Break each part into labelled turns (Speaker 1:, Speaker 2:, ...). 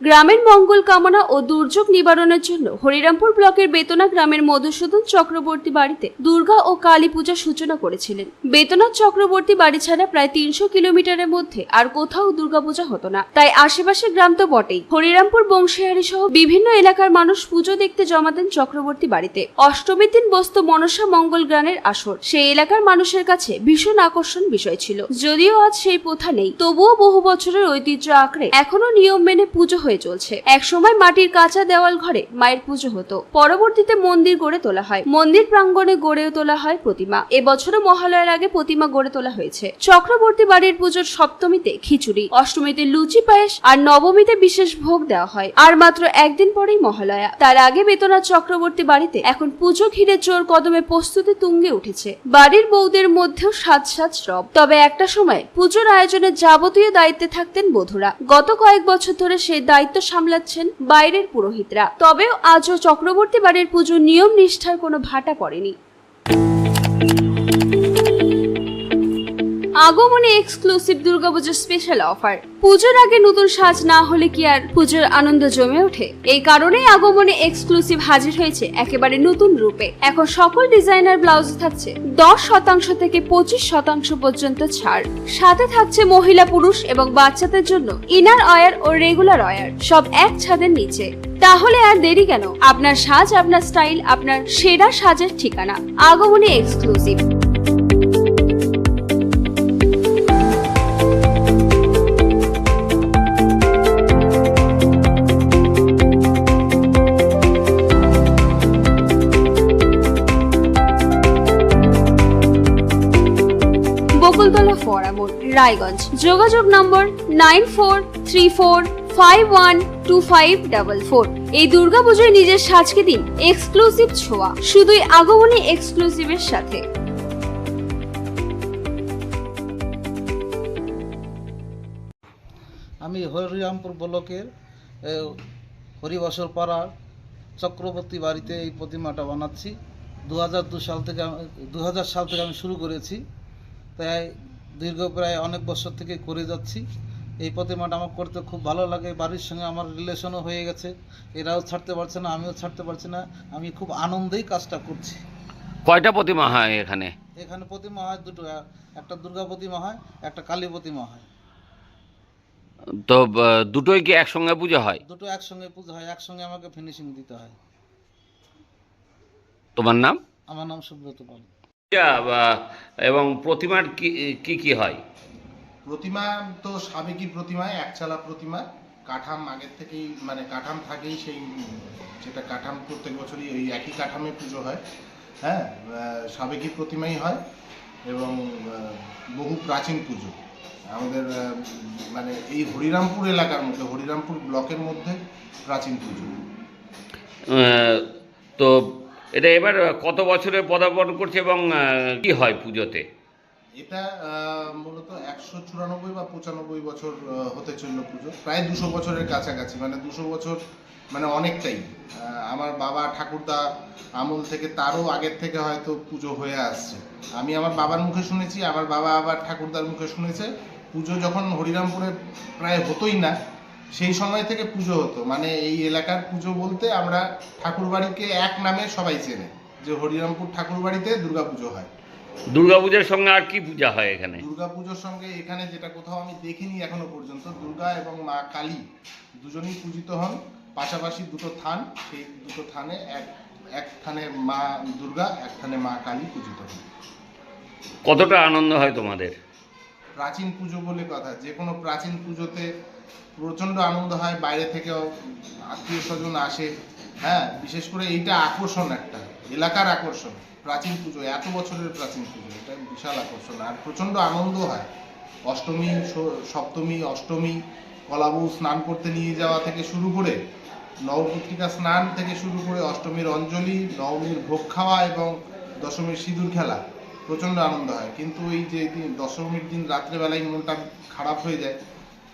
Speaker 1: গ্রামের মঙ্গল কামনা ও দুর্যোগ নিবারণের জন্য হরিরামপুর ব্লকের বেতনা গ্রামের মধুসূদন চক্রবর্তী বাড়িতে দুর্গা ও কালী পূজার সূচনা করেছিলেন। বেতনাথ চক্রবর্তী বাড়ি ছাড়া প্রায় তিনশো কিলোমিটারের মধ্যে আর কোথাও দুর্গাপূজা হতো না। তাই আশেপাশের গ্রাম তো বটেই। হরিরামপুর বংশীহারি সহ বিভিন্ন এলাকার মানুষ পুজো দেখতে জমাতেন চক্রবর্তী বাড়িতে। অষ্টমীর দিন বসত মনসা মঙ্গল গ্রানের আসর। সেই এলাকার মানুষের কাছে ভীষণ আকর্ষণ বিষয় ছিল। যদিও আজ সেই প্রথা নেই। তবুও বহু বছরের ঐতিহ্য আঁকড়ে এখনও নিয়ম মেনে পুজো হয়ে চলছে। একসময় মাটির কাঁচা দেওয়াল ঘরে মায়ের পুজো হতো। পরবর্তীতে মন্দির গড়ে তোলা হয়। মন্দির প্রাঙ্গণে গড়ে তোলা হয় প্রতিমা। এবছরও মহালয়ার আগে প্রতিমা গড়ে তোলা হয়েছে। চক্রবর্তী বাড়ির পুজোর সপ্তমীতে খিচুড়ি, অষ্টমীতে লুচি পায়েস আর নবমীতে বিশেষ ভোগ দেওয়া হয়। আর মাত্র একদিন পরেই মহালয়া। তার আগে বেতনাথ চক্রবর্তী বাড়িতে এখন পুজো ঘিরে জোর কদমে প্রস্তুতি তুঙ্গে উঠেছে। বাড়ির বৌদের মধ্যেও সাজ সাজ রব। তবে একটা সময় পুজোর আয়োজনের যাবতীয় দায়িত্বে থাকতেন বধুরা। গত কয়েক বছর ধরে সেই দায়িত্ব সামলাচ্ছেন বাইরের পুরোহিতরা। তবেও আজও চক্রবর্তী বাড়ির পুজো নিয়ম নিষ্ঠার কোনো ভাটা পড়েনি। আগমনে এক্সক্লুসিভ দুর্গাপুজোর স্পেশাল অফার পুজোর আগে নতুন সাজ না হলে কি আর পুজোর আনন্দ জমে ওঠে? এই কারণেই আগমনে এক্সক্লুসিভ হাজির হয়েছে একেবারে নতুন রূপে। এখন সকল ডিজাইনার ব্লাউজ থাকছে। দশ শতাংশ থেকে পঁচিশ শতাংশ পর্যন্ত ছাড়। সাথে থাকছে মহিলা পুরুষ এবং বাচ্চাদের জন্য ইনার অয়ার ও রেগুলার অয়ার সব এক ছাদের নিচে। তাহলে আর দেরি কেন? আপনার সাজ, আপনার স্টাইল আপনার সেরা সাজের ঠিকানা। আগমনে এক্সক্লুসিভ বকুলতলা ফোরামোড রায়গঞ্জ। যোগাযোগ number nine four three four five one two five double four. এই দুর্গাপুজোয় নিজের সাজকে দিন এক্সক্লুসিভ ছোঁয়া, শুধুই আগমনী এক্সক্লুসিভের সাথে।
Speaker 2: আমি হরিরামপুর ব্লকের হরিবাসর পাড়ার চক্রবর্তী বাড়িতে এই প্রতিমাটা বানাচ্ছি। দু সাল থেকে দু হাজার সাল থেকে আমি শুরু করেছি। তাই দীর্ঘ প্রায় অনেক বছর থেকে করে যাচ্ছি। এই প্রতিমাটা আমার করতে খুব ভালো লাগে। বাড়ির সঙ্গে আমার রিলেশনও হয়ে গেছে। এরাও ছাড়তে পারছে না আমিও ছাড়তে পারছি না। আমি খুব আনন্দেই কাজটা করছি।
Speaker 3: কয়টা প্রতিমা হয় এখানে?
Speaker 2: এখানে প্রতিমা হয় দুটো। একটা দুর্গা প্রতিমা হয় একটা কালী প্রতিমা হয়।
Speaker 3: তো দুটোই কি একসঙ্গে পুজো হয়?
Speaker 2: দুটো একসঙ্গে পুজো হয় একসঙ্গে আমাকে ফিনিশিং দিতে হয়।
Speaker 3: তোমার নাম?
Speaker 2: আমার নাম সুব্রত পাল।
Speaker 3: এবং প্রতিমার কি কি হয়?
Speaker 4: প্রতিমা তো সাবেকি প্রতিমায় একচালা প্রতিমা। কাঠাম আগের থেকেই মানে কাঠাম থাকেই সেই যেটা কাঠাম প্রত্যেক বছরই ওই একই কাঠামে পুজো হয়। হ্যাঁ সাবেকি প্রতিমাই হয় এবং বহু প্রাচীন পুজো। আমাদের মানে এই হরিরামপুর এলাকার মধ্যে হরিরামপুর ব্লকের মধ্যে প্রাচীন পুজো।
Speaker 3: তো এটা এবার কত বছরে পদার্পণ করছে এবং কি হয় পুজোতে?
Speaker 4: এটা মূলত একশো চুরানব্বই বা পঁচানব্বই বছর হতে চলল পুজো। প্রায় দুশো বছরের কাছাকাছি মানে দুশো বছর মানে অনেকটাই। আমার বাবা ঠাকুরদা আমল থেকে তারও আগের থেকে হয়তো পুজো হয়ে আসছে। আমি আমার বাবার মুখে শুনেছি, আমার বাবা আবার ঠাকুরদার মুখে শুনেছে। পুজো যখন হরিরামপুরে প্রায় হতোই না সেই সময় থেকে পুজো হতো। মানে এই এলাকার পুজো বলতে আমরা ঠাকুরবাড়িকে এক নামে সবাই চেনে যে হরিরামপুর ঠাকুরবাড়িতে দুর্গা পুজো হয়।
Speaker 3: দুর্গাপূজার সঙ্গে আর কি পূজা হয় এখানে?
Speaker 4: দুর্গাপুজোর সঙ্গে এখানে যেটা কোথাও আমি দেখিনি এখনও পর্যন্ত দুর্গা এবং মা কালী দুজনেই পূজিত হন। পাশাপাশি দুটো থান সেই দুটো থানে এক এক থানে মা দুর্গা এক থানে মা কালী পূজিত হন।
Speaker 3: কতটা আনন্দ হয় তোমাদের?
Speaker 4: প্রাচীন পুজো বলে কথা যে কোনো প্রাচীন পুজোতে প্রচণ্ড আনন্দ হয়, বাইরে থেকেও আত্মীয় স্বজন আসে। হ্যাঁ বিশেষ করে এইটা আকর্ষণ একটা, এলাকার আকর্ষণ, প্রাচীন পুজো, এত বছরের প্রাচীন পুজো, এটা বিশাল আকর্ষণ। আর প্রচণ্ড আনন্দ হয়, অষ্টমী সপ্তমী, অষ্টমী কলাবু স্নান করতে নিয়ে যাওয়া থেকে শুরু করে, নবপত্রিকা স্নান থেকে শুরু করে অষ্টমীর অঞ্জলি, নবমীর ভোগ খাওয়া এবং দশমীর সিঁদুর খেলা, প্রচণ্ড আনন্দ হয়। কিন্তু এই যে দশমীর দিন রাত্রেবেলায় মনটা খারাপ হয়ে যায়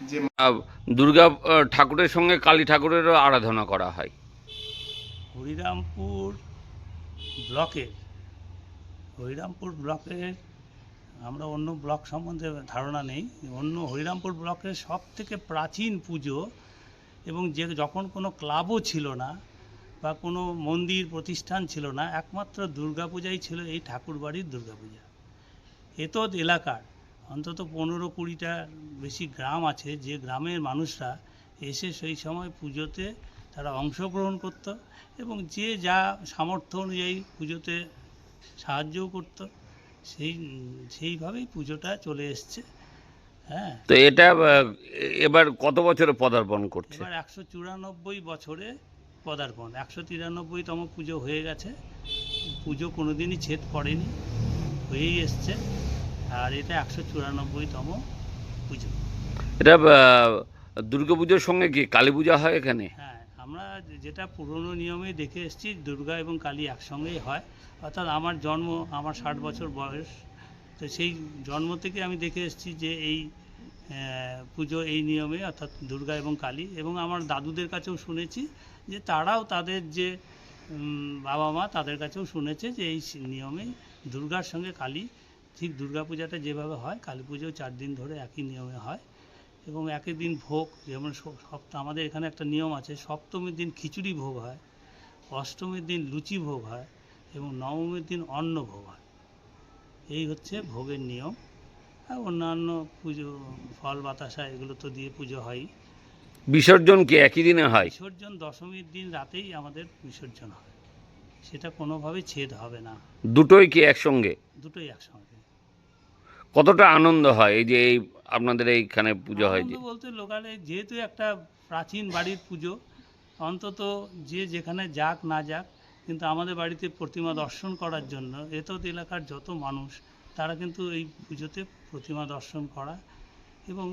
Speaker 4: যে
Speaker 3: দুর্গা ঠাকুরের সঙ্গে কালী ঠাকুরেরও আরাধনা করা হয়।
Speaker 5: হরিরামপুর ব্লকের হরিরামপুর ব্লকের আমরা অন্য ব্লক সম্বন্ধে ধারণা নেই। অন্য হরিরামপুর ব্লকের সব থেকে প্রাচীন পুজো এবং যে যখন কোনো ক্লাবও ছিল না বা কোনো মন্দির প্রতিষ্ঠান ছিল না একমাত্র দুর্গাপূজাই ছিল এই ঠাকুরবাড়ির দুর্গাপূজা। এতদ এলাকার। অন্তত পনেরো কুড়িটা বেশি গ্রাম আছে যে গ্রামের মানুষরা এসে সেই সময় পুজোতে তারা অংশগ্রহণ করত এবং যে যা সামর্থ্য অনুযায়ী পুজোতে সাহায্যও করত সেই সেইভাবেই পুজোটা চলে এসছে। হ্যাঁ।
Speaker 3: তো এটা এবার কত বছরে পদার্পণ করছে?
Speaker 5: এবার একশো চুরানব্বই বছরে পদার্পণ একশো তিরানব্বইতম পুজো হয়ে গেছে। পুজো কোনোদিনই ছেদ পড়েনি হয়েই এসছে। আর এটা একশো চুরানব্বইতম পুজো।
Speaker 3: এটা দুর্গাপুজোর সঙ্গে কি কালী পূজা হয় এখানে?
Speaker 5: হ্যাঁ আমরা যেটা পুরনো নিয়মে দেখে এসেছি দুর্গা এবং কালী একসঙ্গেই হয়। অর্থাৎ আমার জন্ম আমার ষাট বছর বয়স। তো সেই জন্ম থেকে আমি দেখে এসেছি যে এই পুজো এই নিয়মে অর্থাৎ দুর্গা এবং কালী। এবং আমার দাদুদের কাছেও শুনেছি যে তারাও তাদের যে বাবা মা তাদের কাছেও শুনেছে যে এই নিয়মেই দুর্গার সঙ্গে কালী ঠিক দুর্গা পূজাটা যেভাবে হয় কালী পুজো চার দিন ধরে একই নিয়মে হয় এবং একই দিন ভোগ যেমন সপ্তাহ আমাদের এখানে একটা নিয়ম আছে সপ্তমীর দিন খিচুড়ি ভোগ হয় অষ্টমীর দিন লুচি ভোগ হয় এবং নবমীর দিন অন্ন ভোগ হয়। এই হচ্ছে ভোগের নিয়ম। আর অন্যান্য পুজো ফল বাতাসা এগুলো তো দিয়ে পুজো হয়ই।
Speaker 3: বিসর্জন কি একই দিনে হয়?
Speaker 5: বিসর্জন দশমীর দিন রাতেই আমাদের বিসর্জন হয়। সেটা কোনোভাবে ছেদ হবে না।
Speaker 3: দুটোই কি একসঙ্গে?
Speaker 5: দুটোই একসঙ্গে।
Speaker 3: কতটা আনন্দ হয়? এই যে এই আপনাদের এইখানে পুজো হয় যে
Speaker 5: বলতে লোকালে যেহেতু একটা প্রাচীন বাড়ির পুজো অন্তত যে যেখানে যাক না যাক কিন্তু আমাদের বাড়িতে প্রতিমা দর্শন করার জন্য এতদ এলাকার যত মানুষ তারা কিন্তু এই পুজোতে প্রতিমা দর্শন করা এবং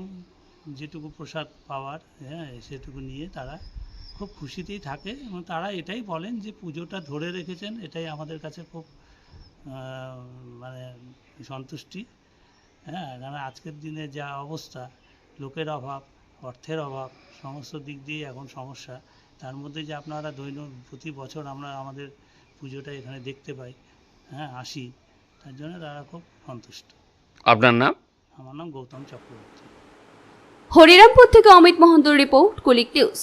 Speaker 5: যেটুকু প্রসাদ পাওয়ার হ্যাঁ সেটুকু নিয়ে তারা খুব খুশিতেই থাকে এবং তারা এটাই বলেন যে পুজোটা ধরে রেখেছেন এটাই আমাদের কাছে খুব মানে সন্তুষ্টি। হ্যাঁ কারণ আজকের দিনে যা অবস্থা লোকের অভাব অর্থের অভাব সমস্ত দিক দিয়ে এখন সমস্যা। তার মধ্যে যে আপনারা দৈন প্রতি বছর আমরা আমাদের পুজোটা এখানে দেখতে পাই হ্যাঁ আসি তার জন্য তারা খুব সন্তুষ্ট।
Speaker 3: আপনার নাম?
Speaker 5: আমার নাম গৌতম চক্রবর্তী।
Speaker 1: হরিরামপুর থেকে অমিত মহন্তর রিপোর্ট কুলিক নিউজ।